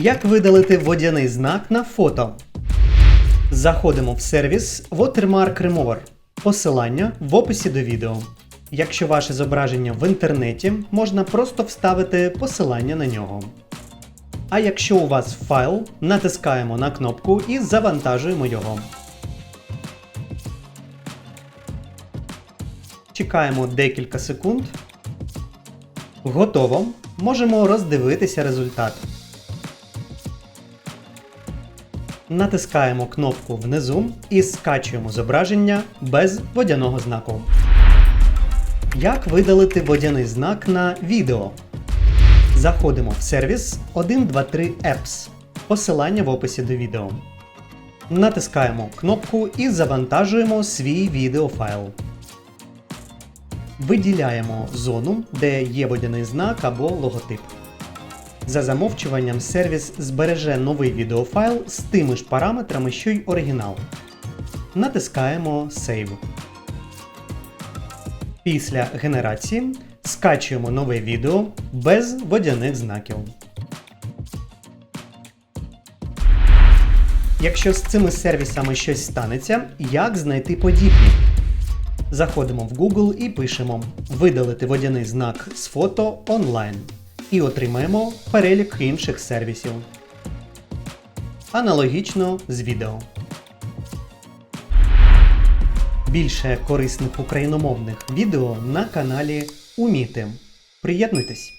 Як видалити водяний знак на фото? Заходимо в сервіс Watermark Remover. Посилання в описі до відео. Якщо ваше зображення в інтернеті, можна просто вставити посилання на нього. А якщо у вас файл, натискаємо на кнопку і завантажуємо його. Чекаємо декілька секунд. Готово. Можемо роздивитися результат. Натискаємо кнопку внизу і скачуємо зображення без водяного знаку. Як видалити водяний знак на відео? Заходимо в сервіс 123 Apps. Посилання в описі до відео. Натискаємо кнопку і завантажуємо свій відеофайл. Виділяємо зону, де є водяний знак або логотип. За замовчуванням сервіс збереже новий відеофайл з тими ж параметрами, що й оригінал. Натискаємо Save. Після генерації скачуємо нове відео без водяних знаків. Якщо з цими сервісами щось станеться, як знайти подібні? Заходимо в Google і пишемо Видалити водяний знак з фото онлайн і отримаємо перелік інших сервісів. Аналогічно з відео. Більше корисних україномовних відео на каналі Уміти. Приєднуйтесь!